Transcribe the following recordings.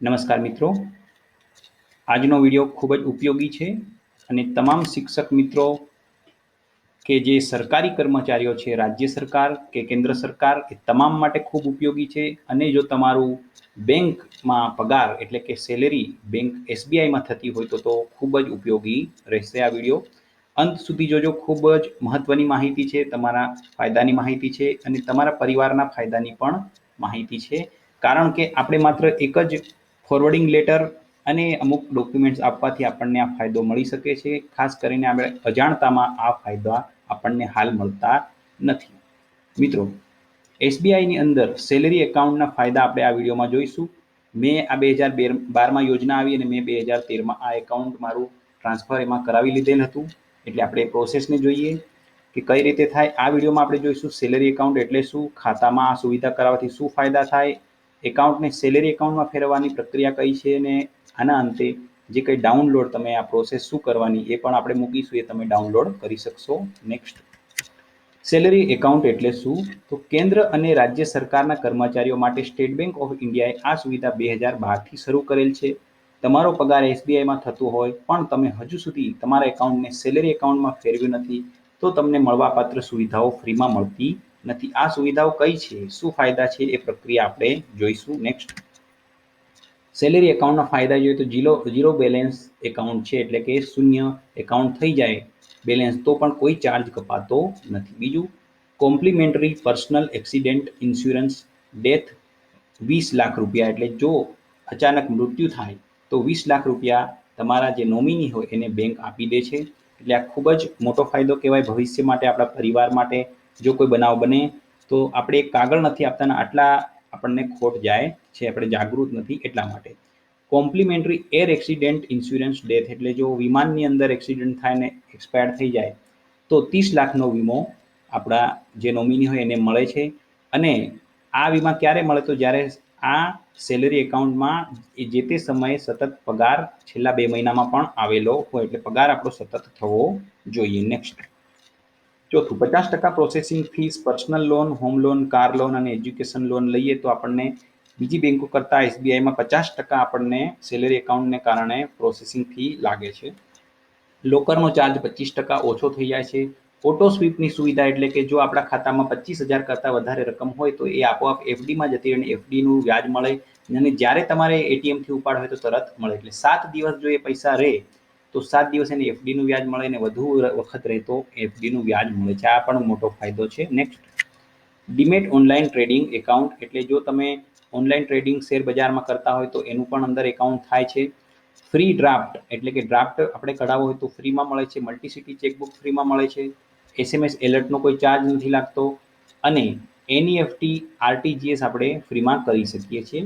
નમસ્કાર મિત્રો. આજનો વીડિયો ખૂબ જ ઉપયોગી છે અને તમામ શિક્ષક મિત્રો કે જે સરકારી કર્મચારીઓ છે, રાજ્ય સરકાર કે કેન્દ્ર સરકાર, એ તમામ માટે ખૂબ ઉપયોગી છે અને જો તમારું બેંકમાં પગાર એટલે કે સેલેરી બેંક એસબીઆઈમાં થતી હોય તો તો ખૂબ જ ઉપયોગી રહેશે આ વીડિયો. અંત સુધી જોજો, ખૂબ જ મહત્વની માહિતી છે, તમારા ફાયદાની માહિતી છે અને તમારા પરિવારના ફાયદાની પણ માહિતી છે. કારણ કે આપણે માત્ર એક જ ફોરવર્ડિંગ લેટર અને અમુક ડોક્યુમેન્ટ્સ આપવાથી આપણને આ ફાયદો મળી શકે છે. ખાસ કરીને આપણે અજાણતામાં આ ફાયદા આપણને હાલ મળતા નથી. મિત્રો એસબીઆઈની અંદર સેલેરી એકાઉન્ટના ફાયદા આપણે આ વિડીયોમાં જોઈશું. મેં આ બે હજાર બારમાં યોજના આવી અને મેં બે હજાર તેરમાં આ એકાઉન્ટ મારું ટ્રાન્સફર એમાં કરાવી લીધેલ હતું. એટલે આપણે પ્રોસેસને જોઈએ કે કઈ રીતે થાય. આ વિડીયોમાં આપણે જોઈશું સેલરી એકાઉન્ટ એટલે શું, ખાતામાં આ સુવિધા કરાવવાથી શું ફાયદા થાય એકાઉન્ટને સેલેરી એકાઉન્ટમાં ફેરવવાની પ્રક્રિયા કઈ છે અને આના અંતે જે કંઈ ડાઉનલોડ તમે આ પ્રોસેસ શું કરવાની એ પણ આપણે મૂકીશું, એ તમે ડાઉનલોડ કરી શકશો. નેક્સ્ટ સેલેરી એકાઉન્ટ એટલે શું? તો કેન્દ્ર અને રાજ્ય સરકારના કર્મચારીઓ માટે સ્ટેટ બેંક ઓફ ઇન્ડિયાએ આ સુવિધા બે હજાર બારથી શરૂ કરેલ છે. તમારો પગાર એસબીઆઈમાં થતો હોય, પણ તમે હજુ સુધી તમારા એકાઉન્ટને સેલેરી એકાઉન્ટમાં ફેરવ્યું નથી, તો તમને મળવાપાત્ર સુવિધાઓ ફ્રીમાં મળતી નથી. આ સુવિધાઓ કઈ છે? શું ફાયદા છે? એ પ્રક્રિયા આપણે જોઈશું નેક્સ્ટ સેલેરી એકાઉન્ટના ફાયદા જોઈએ તો જીરો ઝીરો બેલેન્સ એકાઉન્ટ છે, એટલે કે શૂન્ય એકાઉન્ટ થઈ જાય બેલેન્સ તો પણ કોઈ ચાર્જ કપાતો નથી. બીજું complimentary personal accident insurance death વીસ લાખ રૂપિયા, એટલે જો અચાનક મૃત્યુ થાય, તો વીસ લાખ રૂપિયા તમારા જે નોમિની હોય એને બેંક આપી દે છે. એટલે આ ખૂબ જ મોટો ફાયદો કહેવાય ભવિષ્ય માટે, આપણા પરિવાર માટે જો કોઈ બનાવ બને, તો આપણે કાગળ નથી આપતાના, આટલા આપણને ખોટ જાય છે, આપણે જાગૃત નથી એટલા માટે. Complimentary air accident insurance death એટલે જો વિમાનની અંદર એક્સિડન્ટ થાય ને એક્સપાયર થઈ જાય, તો ત્રીસ લાખનો વીમો આપણા જે નોમિની હોય એને મળે છે. અને આ વીમા ક્યારે મળે? તો જ્યારે આ સેલરી એકાઉન્ટમાં જે તે સમયે સતત પગાર છેલ્લા બે મહિનામાં પણ આવેલો હોય, એટલે પગાર આપણો સતત થવો જોઈએ. નેક્સ્ટ ચોથું, પચાસ ટકા processing fees personal loan home loan car loan અને એજ્યુકેશન લોન લઈએ તો આપણને બીજી બેંકો કરતાં એસબીઆઈમાં પચાસ ટકા આપણને સેલેરી એકાઉન્ટને કારણે પ્રોસેસિંગ ફી લાગે છે. લોકરનો ચાર્જ પચીસ ટકા ઓછો થઈ જાય છે. ઓટો સ્વીપની સુવિધા એટલે કે જો આપણા ખાતામાં પચીસ હજાર કરતાં વધારે રકમ હોય તો એ આપોઆપ એફડીમાં જતી અને એફડીનું વ્યાજ મળે. અને જ્યારે તમારે એટીએમથી ઉપાડ હોય તો તરત મળે. એટલે સાત દિવસ જો એ પૈસા રહે તો સાત દિવસ એને એફડીનું વ્યાજ મળે અને વધુ વખત રહેતો એફડીનું વ્યાજ મળે છે. આ પણ મોટો ફાયદો છે. Next demat online trading account એટલે જો તમે ઓનલાઈન ટ્રેડિંગ શેર બજારમાં કરતા હોય તો એનું પણ અંદર એકાઉન્ટ થાય છે. ફ્રી ડ્રાફ્ટ એટલે કે ડ્રાફ્ટ આપણે કઢાવવો હોય તો ફ્રીમાં મળે છે. મલ્ટીસિટી ચેકબુક ફ્રીમાં મળે છે. એસએમએસ એલર્ટનો કોઈ ચાર્જ નથી લાગતો. અને એનઈએફટી આરટીજીએસ આપણે ફ્રીમાં કરી શકીએ છીએ.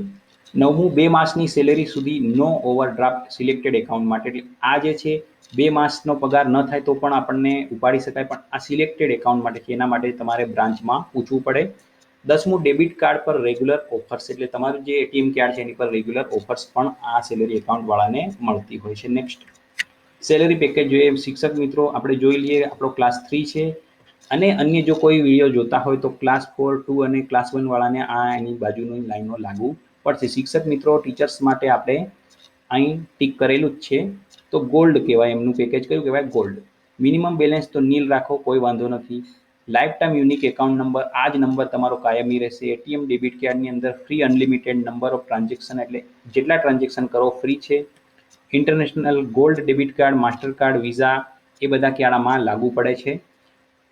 નવમું બે માસની સેલેરી સુધી નો ઓવરડ્રાફ્ટ સિલેક્ટેડ એકાઉન્ટ માટે. એટલે આ જે છે, બે માસનો પગાર ન થાય તો પણ આપણને ઉપાડી શકાય. પણ આ સિલેક્ટેડ એકાઉન્ટ માટે છે એના માટે તમારે બ્રાન્ચમાં પૂછવું પડે. દસમું ડેબિટ કાર્ડ પર રેગ્યુલર ઓફર્સ એટલે તમારું જે એટીએમ કાર્ડ છે, એની પર રેગ્યુલર ઓફર્સ પણ આ સેલેરી એકાઉન્ટવાળાને મળતી હોય છે. નેક્સ્ટ સેલેરી પેકેજ જોઈએ. શિક્ષક મિત્રો, આપણે જોઈ લઈએ, આપણો ક્લાસ થ્રી છે. અને અન્ય જો કોઈ વીડિયો જોતા હોય તો ક્લાસ ફોર ટુ અને ક્લાસ વનવાળાને આ એની બાજુની લાઈનો લાગુ પડશે શિક્ષક મિત્રો ટીચર્સ માટે આપણે અહીં ટીક કરેલું જ છે. તો ગોલ્ડ કહેવાય, એમનું પેકેજ કયું કહેવાય? ગોલ્ડ મિનિમમ બેલેન્સ તો નીલ રાખો, કોઈ વાંધો નથી. Lifetime unique account number આ જ નંબર તમારો કાયમી રહેશે. એટીએમ ડેબિટ કાર્ડની અંદર free unlimited number of transaction એટલે જેટલા ટ્રાન્ઝેક્શન કરો ફ્રી છે. International gold debit card Mastercard Visa એ બધા ક્યાળામાં લાગુ પડે છે.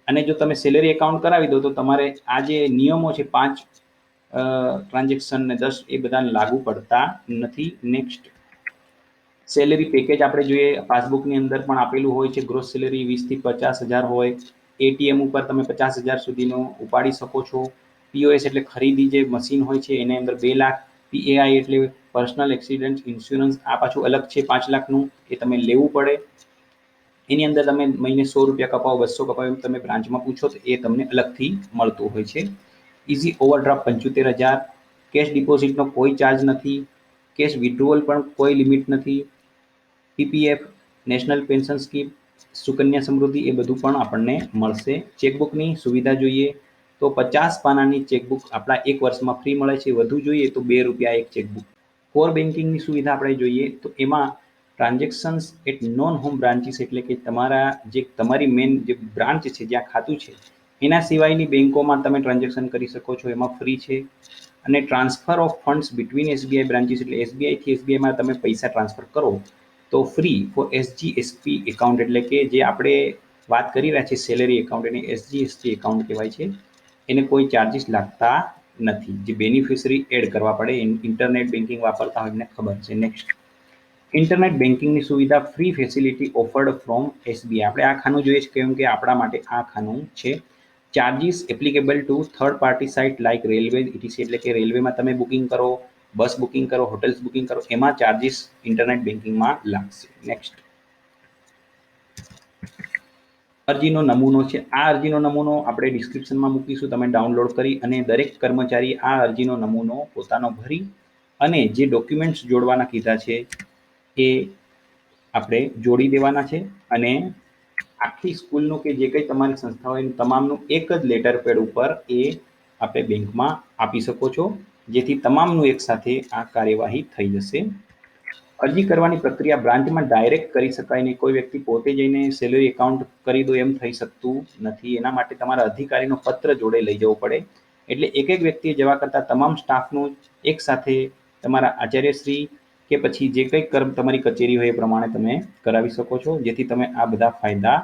અને જો તમે સેલેરી એકાઉન્ટ કરાવી દો, તો તમારે આ જે નિયમો છે, પાંચ ટ્રાન્ઝેક્શન ને દસ એ બધાને લાગુ પડતા નથી. નેક્સ્ટ સેલેરી પેકેજ આપણે જોઈએ પાસબુકની અંદર પણ આપેલું હોય છે. ગ્રોસ સેલેરી વીસથી પચાસ હજાર હોય. એટીએમ ઉપર તમે પચાસ હજાર સુધીનો ઉપાડી શકો છો. પીઓએસ એટલે ખરીદી જે મશીન હોય છે, એની અંદર બે લાખ. પીએઆઈ એટલે પર્સનલ એક્સિડન્ટ ઇન્સ્યોરન્સ આ પાછું અલગ છે, પાંચ લાખનું. એ તમે લેવું પડે. એની અંદર તમે મહિને સો રૂપિયા કપાવો, બસો કપાવો તમે બ્રાન્ચમાં પૂછો તો એ તમને અલગથી મળતું હોય છે. ઇઝી ઓવરડ્રાફ્ટ પંચોતેર હજાર. કેશ ડિપોઝિટનો કોઈ ચાર્જ નથી. કેશ વિડ્રોવલ પણ કોઈ લિમિટ નથી. PPF national pension scheme Sukanya Samriddhi એ બધું પણ આપણને મળશે. ચેકબુકની સુવિધા જોઈએ. તો પચાસ પાનાની ચેકબુક આપણા એક વર્ષમાં ફ્રી મળે છે. વધુ જોઈએ તો બે રૂપિયા એક ચેકબુક કોર બેન્કિંગની સુવિધા આપણે જોઈએ તો એમાં transactions at non home branches એટલે કે તમારા જે તમારી મેન જે બ્રાન્ચ છે, જ્યાં ખાતું છે એના સિવાયની બેન્કોમાં તમે ટ્રાન્ઝેક્શન કરી શકો છો, એમાં ફ્રી છે. અને transfer of funds between SBI branches એટલે એસબીઆઈથી એસબીઆઈમાં તમે પૈસા ટ્રાન્સફર કરો, તો free for SG SP account એટલે કે જે આપણે વાત કરી રહ્યા છીએ સેલેરી એકાઉન્ટ એને એસજી એસપી એકાઉન્ટ કહેવાય છે. એને કોઈ ચાર્જિસ લાગતા નથી, જે બેનિફિશરી એડ કરવા પડે ઇન્ટરનેટ બેન્કિંગ વાપરતા હોય એમને ખબર છે. નેક્સ્ટ ઇન્ટરનેટ બેન્કિંગની સુવિધા free facility offered from SBI આપણે આ ખાનું જોઈએ છે, કેમ કે આપણા માટે આ ખાનું છે. Charges applicable to third party site like railway ETC એટલે કે રેલવેમાં તમે બુકિંગ કરો બસ બુકિંગ કરો હોટેલ્સ બુકિંગ કરો, એમાં ચાર્જિસ ઇન્ટરનેટ બેન્કિંગમાં લાગશે. નેક્સ્ટ અરજીનો નમૂનો છે. આ અરજીનો નમૂનો આપણે ડિસ્ક્રિપ્શનમાં મૂકીશું, તમે ડાઉનલોડ કરી અને દરેક કર્મચારી આ અરજીનો નમૂનો પોતાનો ભરી અને જે ડોક્યુમેન્ટ્સ જોડવાના કીધા છે એ આપણે જોડી દેવાના છે અને આખી સ્કૂલનું કે જે કંઈ તમારી સંસ્થા હોય તમામનું એક જ લેટર પેડ ઉપર એ આપણે બેંકમાં આપી શકો છો, જેથી તમામનું એકસાથે આ કાર્યવાહી થઈ જશે. અરજી કરવાની પ્રક્રિયા બ્રાન્ચમાં ડાયરેક્ટ કરી શકાય નહીં. કોઈ વ્યક્તિ પોતે જઈને સેલરી એકાઉન્ટ કરી દો એમ થઈ શકતું નથી. એના માટે તમારા અધિકારીનો પત્ર જોડે લઈ જવો પડે. એટલે એક એક વ્યક્તિએ જવા કરતાં તમામ સ્ટાફનું એક સાથે તમારા આચાર્યશ્રી કે પછી જે કંઈ કર્મ તમારી કચેરી હોય એ પ્રમાણે તમે કરાવી શકો છો, જેથી તમે આ બધા ફાયદા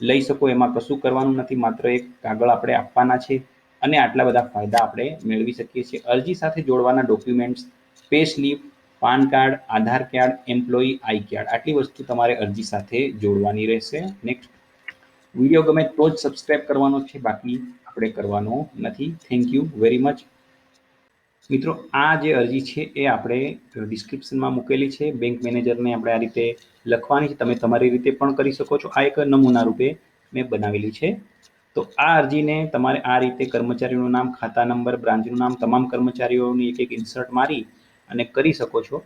લઈ શકો. એમાં કશું કરવાનું નથી, માત્ર એક કાગળ આપણે આપવાના છે અને આટલા બધા ફાયદા આપણે મેળવી શકીએ છીએ. અરજી સાથે જોડવાના documents pay slip PAN card, Aadhaar card employee I card, આટલી વસ્તુ તમારે અરજી સાથે જોડવાની રહેશે. નેક્સ્ટ વીડિયો ગમે તો જ સબસ્ક્રાઇબ કરવાનો છે, બાકી આપણે કરવાનો નથી. થેન્ક યુ વેરી મચ મિત્રો, આ જે અરજી છે એ આપણે ડિસ્ક્રિપ્શનમાં મૂકેલી છે. બેંક મેનેજરને આપણે આ રીતે લખવાની છે. તમે તમારી રીતે પણ કરી શકો છો. આ એક નમૂના રૂપે મેં બનાવેલી છે. તો આ અરજીને તમારે આ રીતે કર્મચારીનું નામ, ખાતા નંબર, બ્રાન્ચનું નામ, તમામ કર્મચારીઓની એક એક ઇન્સર્ટ મારી અને કરી શકો છો.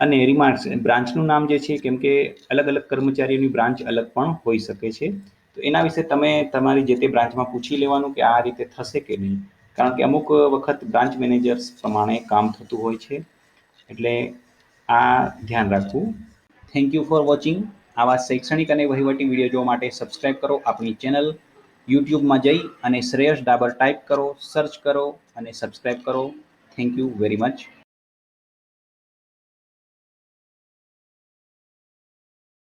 અને રિમાર્ક્સ બ્રાન્ચનું નામ જે છે, કેમ કે અલગ અલગ કર્મચારીઓની બ્રાન્ચ અલગ પણ હોઈ શકે છે. તો એના વિશે તમે તમારી જે તે બ્રાન્ચમાં પૂછી લેવાનું કે આ રીતે થશે કે નહીં. કારણ કે અમુક વખત બ્રાન્ચ મેનેજર્સ પ્રમાણે કામ થતું હોય છે. એટલે આ ધ્યાન રાખવું. થેન્ક યુ ફોર વોચિંગ આવા શૈક્ષણિક અને વહીવટી વીડિયો જોવા માટે સબસ્ક્રાઇબ કરો આપણી ચેનલ યુટ્યુબમાં જઈ અને શ્રેયસ ડાબર ટાઈપ કરો સર્ચ કરો અને સબસ્ક્રાઇબ કરો. Thank you very much